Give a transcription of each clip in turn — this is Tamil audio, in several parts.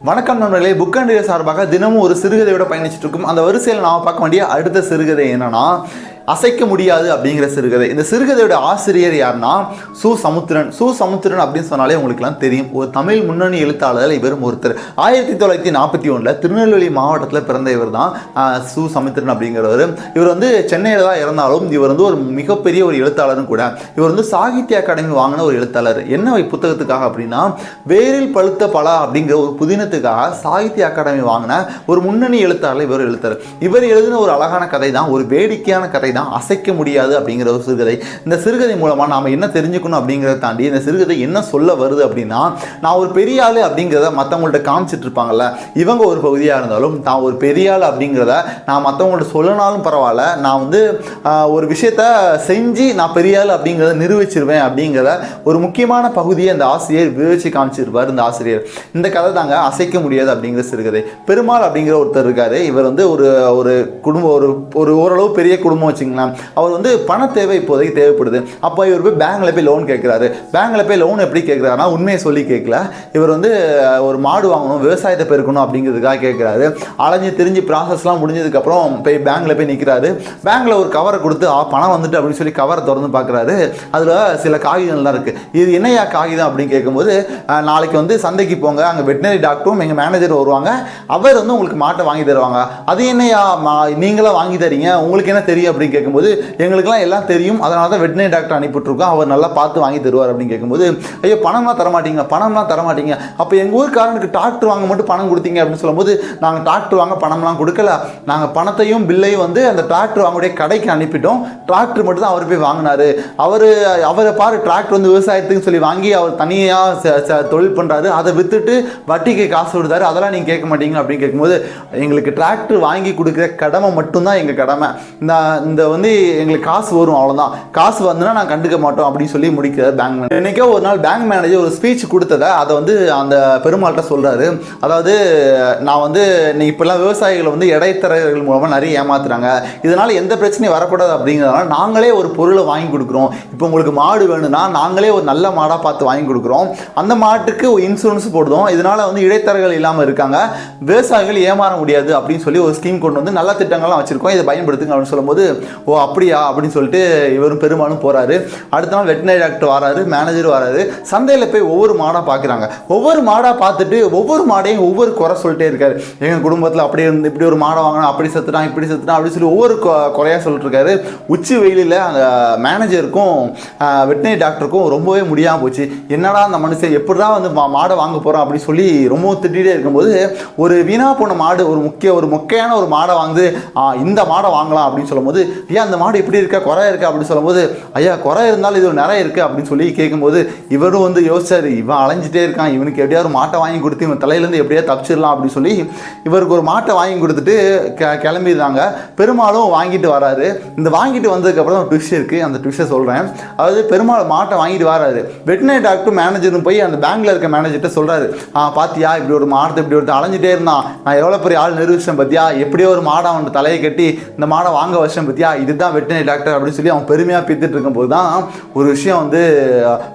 வணக்கம் நண்பர்களே புக் அண்ட் சார்பாக தினமும் ஒரு சிறுகதையோட பயணிச்சுட்டு இருக்கும். அந்த வரிசையில் நாம் பார்க்க வேண்டிய அடுத்த சிறுகதை என்னன்னா அசைக்க முடியாது அப்படிங்கிற சிறுகதை. இந்த சிறுகதையோட ஆசிரியர் யாருன்னா சு சமுத்திரன். சு சமுத்திரன் அப்படின்னு சொன்னாலே உங்களுக்குலாம் தெரியும். ஒரு தமிழ் முன்னணி எழுத்தாளர் இவரும் ஒருத்தர். ஆயிரத்தி தொள்ளாயிரத்தி நாற்பத்தி ஒன்றில் திருநெல்வேலி மாவட்டத்தில் பிறந்த இவர் தான் சு சமுத்திரன் அப்படிங்கிறவர். இவர் வந்து சென்னையில் தான் இறந்தாலும் இவர் வந்து ஒரு மிகப்பெரிய ஒரு எழுத்தாளரும் கூட. இவர் வந்து சாகித்ய அகாடமி வாங்கின ஒரு எழுத்தாளர். என்ன புத்தகத்துக்காக அப்படின்னா வேரில் பழுத்த பலா அப்படிங்கிற ஒரு புதினத்துக்காக சாகித்ய அகாடமி வாங்கின ஒரு முன்னணி எழுத்தாளர் இவர் எழுத்தார் இவர் எழுதின ஒரு அழகான கதை தான் ஒரு வேடிக்கையான கதை அப்படின்னா அசைக்க முடியாது அப்படிங்கிற ஒரு சிறுகதை. இந்த சிறுகதை மூலமாக நாம் என்ன தெரிஞ்சுக்கணும் அப்படிங்கிறத தாண்டி இந்த சிறுகதை என்ன சொல்ல வருது அப்படின்னா நான் ஒரு பெரிய ஆள் அப்படிங்கிறத மற்றவங்கள்ட்ட காமிச்சிட்டு இருப்பாங்கல்ல இவங்க ஒரு பகுதியாக இருந்தாலும் நான் ஒரு பெரிய ஆள் அப்படிங்கிறத நான் மற்றவங்கள்ட்ட சொல்லனாலும் பரவாயில்ல நான் வந்து ஒரு விஷயத்த செஞ்சு நான் பெரிய ஆள் அப்படிங்கிறத நிரூபிச்சிருவேன் அப்படிங்கிறத ஒரு முக்கியமான பகுதியை அந்த ஆசிரியர் விவரிச்சு காமிச்சிருப்பார் இந்த ஆசிரியர். இந்த கதை தாங்க அசைக்க முடியாது அப்படிங்கிற சிறுகதை. பெருமாள் அப்படிங்கிற ஒருத்தர் இருக்காரு. இவர் வந்து ஒரு ஒரு குடும்பம் ஒரு ஒரு ஓரளவு பெரிய குடும்பம் வச்சுக்கலாம் அவர் வந்து பண தேவை இப்போதைக்கு தேவைப்படுது. அப்போ இவர் போய் பேங்க்கில் போய் லோன் கேட்குறாரு. பேங்கில் போய் லோன் எப்படி கேட்குறாருன்னா உண்மையை சொல்லி கேட்கல. இவர் வந்து ஒரு மாடு வாங்கணும் விவசாயத்தை பெருக்கணும் அப்படிங்கிறதுக்காக கேட்குறாரு. அலைஞ்சு தெரிஞ்சு ப்ராசஸ்லாம் முடிஞ்சதுக்கப்புறம் போய் பேங்க்கில் போய் நிற்கிறாரு பேங்கில் ஒரு கவரை கொடுத்து ஆ பணம் வந்துட்டு அப்படின்னு சொல்லி கவரை திறந்து பார்க்குறாரு அதில் சில காகிதங்கள்லாம் இருக்குது இது என்னையா காகிதம் அப்படின்னு கேட்கும்போது நாளைக்கு வந்து சந்தைக்கு போங்க. அங்கே வெட்டினரி டாக்டரும் எங்கள் மேனேஜர் வருவாங்க. அவர் வந்து உங்களுக்கு மாட்டை வாங்கி தருவாங்க. அது என்னையா மா- வாங்கி தரீங்க? உங்களுக்கு என்ன தெரியும் அப்படின்னு கேட்கும்போது எங்களுக்கெல்லாம் எல்லாம் தெரியும். அதனால தான் வெட்டினரி டாக்டர் அனுப்பிட்டுருக்கோம் அவர் நல்லா பார்த்து வாங்கி தருவார் அப்படின்னு கேட்கும்போது ஐயோ பணம்லாம் தர மாட்டீங்க பணம்லாம் தர மாட்டீங்க அப்போ எங்கள் ஊருக்காரனுக்கு டாக்டர் வாங்க மட்டும் பணம் கொடுத்தீங்க. அப்படின்னு சொல்லும்போது நாங்கள் டாக்டர் வாங்க பணம்லாம் கொடுக்கல. நாங்கள் பணத்தையும் பில்லையும் வந்து அந்த டிராக்டர் வாங்கக்கூடிய கடைக்கு அனுப்பிட்டோம். டிராக்டர் மட்டும் தான் அவர் போய் வாங்கினாரு. அவர் அவரை பாரு டிராக்டர் வந்து விவசாயத்துக்கு சொல்லி வாங்கி அவர் தனியாக தொழில் பண்ணுறாரு அதை விற்றுட்டு வட்டிக்கு காசு விடுதாரு அதெல்லாம் நீங்கள் கேட்க மாட்டீங்க. அப்படின்னு கேட்கும்போது எங்களுக்கு டிராக்டர் வாங்கி கொடுக்குற கடமை மட்டும்தான் எங்கள் கடமை. இந்த இந்த வந்து எங்களுக்கு காசு வரும் அவ்வளோதான் காசு வந்துன்னா நான் கண்டுக்க மாட்டோம் அப்படின்னு சொல்லி முடிக்கிறார் பேங்க் மேனேஜர் இன்னைக்கோ ஒரு நாள் பேங்க் மேனேஜர் ஒரு ஸ்பீச் கொடுத்ததை அதை வந்து அந்த பெருமாள்கிட்ட சொல்கிறாரு அதாவது நான் வந்து நீ இப்போல்லாம் விவசாயிகளை வந்து இடைத்தரகர்கள் மூலமாக நிறைய ஏமாத்துறாங்க. இதனால் எந்த பிரச்சனையும் வரக்கூடாது அப்படிங்கிறதுனால நாங்களே ஒரு பொருளை வாங்கி கொடுக்குறோம். இப்போ உங்களுக்கு மாடு வேணும்னா நாங்களே ஒரு நல்ல மாடாக பார்த்து வாங்கி கொடுக்குறோம். அந்த மாட்டுக்கு இன்சூரன்ஸ் போடுதோம் இதனால் வந்து இடைத்தரகர்கள் இல்லாமல் இருக்காங்க. விவசாயிகள் ஏமாற முடியாது அப்படின்னு சொல்லி ஒரு ஸ்கீம் கொண்டு வந்து நல்ல திட்டங்கள்லாம் வச்சுருக்கோம். இதை பயன்படுத்துங்க அப்படின்னு சொல்லும்போது ஓ அப்படியா? அப்படின்னு சொல்லிட்டு இவரும் பெருமானும் போகிறாரு அடுத்த நாள் வெட்டினரி டாக்டர் வராரு மேனேஜர் வராரு. சந்தையில் போய் ஒவ்வொரு மாடாக பார்க்குறாங்க ஒவ்வொரு மாடாக பார்த்துட்டு ஒவ்வொரு மாடையும் ஒவ்வொரு குறை சொல்லிட்டே இருக்காரு. எங்கள் குடும்பத்தில் அப்படி இருந்து இப்படி ஒரு மாடை வாங்கினா அப்படி செத்துட்டான் இப்படி செத்துட்டான் அப்படின்னு சொல்லி ஒவ்வொரு குறையாக குறையா உச்சி வெயிலில் அந்த மேனேஜருக்கும் வெட்டினரி டாக்டருக்கும் ரொம்பவே முடியாமல் போச்சு. என்னடா அந்த மனுஷன் எப்படிதான் வந்து மா- மாடை வாங்க போகிறோம் அப்படின்னு சொல்லி ரொம்ப திட்டிகிட்டே இருக்கும்போது ஒரு வீணா போன மாடு ஒரு முக்கிய ஒரு மொக்கையான ஒரு மாடை வாங்குது. இந்த மாடை வாங்கலாம் அப்படின்னு சொல்லும்போது ஏன் அந்த மாடு இப்படி இருக்கா? குறை இருக்கா? அப்படின்னு சொல்லும்போது ஐயா குறை இருந்தாலும் இது ஒரு நிறைய இருக்குது அப்படின்னு சொல்லி கேட்கும்போது இவரும் வந்து யோசிச்சாரு. இவன் அலைஞ்சிட்டே இருக்கான். இவனுக்கு எப்படியாவது ஒரு மாட்டை வாங்கி கொடுத்து இவன் தலையிலேருந்து எப்படியா தப்பிச்சிடலாம் அப்படின்னு சொல்லி இவருக்கு ஒரு மாட்டை வாங்கி கொடுத்துட்டு கெ கிளம்பிடுறாங்க. பெருமாளும் வாங்கிட்டு வராரு. இந்த வாங்கிட்டு வந்ததுக்கப்புறம் ஒரு ட்விஸ்ட் இருக்குது அந்த ட்விஸ்ட்டை சொல்கிறேன் அதாவது பெருமாள் மாட்டை வாங்கிட்டு வராரு. வெட்டினரி டாக்டர் மேனேஜரும் போய் அந்த பேங்க்ல இருக்க மேனேஜர்கிட்ட சொல்கிறாரு ஆ பாத்தியா? இப்படி ஒரு மாடத்தை இப்படி ஒருத்தர் அலைஞ்சிட்டே இருந்தான். நான் எவ்வளோ பெரிய ஆள் நிரூபிச்சேன் பத்தியா? எப்படியோ ஒரு மாடை அவன் தலையை கட்டி இந்த மாடை வாங்க வச்சேன் பத்தியா? இதுதான் வெட்டினரி டாக்டர் அப்படின்னு சொல்லி அவன் பெருமையாக பித்துட்டு இருக்கும்போது தான் ஒரு விஷயம் வந்து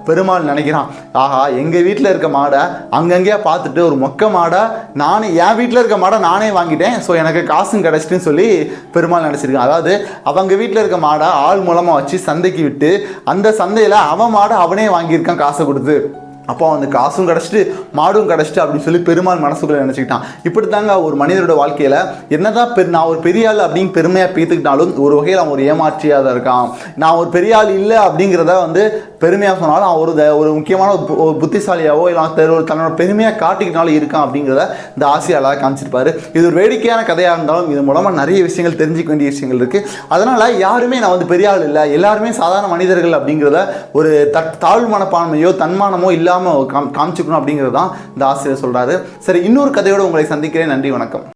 பெருமாள் நினைக்கிறான். ஆஹா எங்கள் வீட்டில் இருக்க மாடை அங்கங்கேயா பார்த்துட்டு ஒரு மொக்க மாடை நானே என் வீட்டில் இருக்க மாடை நானே வாங்கிட்டேன். ஸோ எனக்கு காசும் கிடச்சிட்டுன்னு சொல்லி பெருமாள் நினச்சிருக்கான். அதாவது அவங்க வீட்டில் இருக்க மாடை ஆள் மூலமாக வச்சு சந்தைக்கு விட்டு அந்த சந்தையில் அவன் மாடை அவனே வாங்கியிருக்கான் காசை கொடுத்து. அப்போ வந்து காசும் கிடச்சிட்டு மாடும் கிடச்சிட்டு அப்படின்னு சொல்லி பெருமாள் மனசுக்குள்ள நினச்சிக்கிட்டான். இப்படி தாங்க ஒரு மனிதரோட வாழ்க்கையில் என்னதான் பெரு நான் ஒரு பெரிய ஆள் அப்படின்னு பெருமையாக பேத்துக்கிட்டாலும் ஒரு வகையில் அவன் ஒரு ஏமாற்றியாக தான் இருக்கான். நான் ஒரு பெரிய ஆள் இல்லை அப்படிங்கிறத வந்து பெருமையாக சொன்னாலும் அவன் ஒரு த- ஒரு முக்கியமான ஒரு பு- புத்திசாலியாவோ இல்லை ஒரு தன்னோட பெருமையாக காட்டிக்கிட்டாலும் இருக்கான் அப்படிங்கிறத இந்த ஆசிரியர் காமிச்சிருப்பாரு. இது ஒரு வேடிக்கையான கதையாக இருந்தாலும் இது மூலமாக நிறைய விஷயங்கள் தெரிஞ்சுக்க வேண்டிய விஷயங்கள் இருக்குது அதனால் யாருமே நான் வந்து பெரிய ஆள் இல்லை. எல்லாருமே சாதாரண மனிதர்கள் அப்படிங்கிறத ஒரு தட் தாழ்வு மனப்பான்மையோ தன்மானமோ இல்லை இல்லாமல் காம் காமிச்சுக்கணும் அப்படிங்கிறது தான் இந்த ஆசிரியர் சொல்கிறாரு சரி இன்னொரு கதையோடு உங்களை சந்திக்கிறேன். நன்றி வணக்கம்.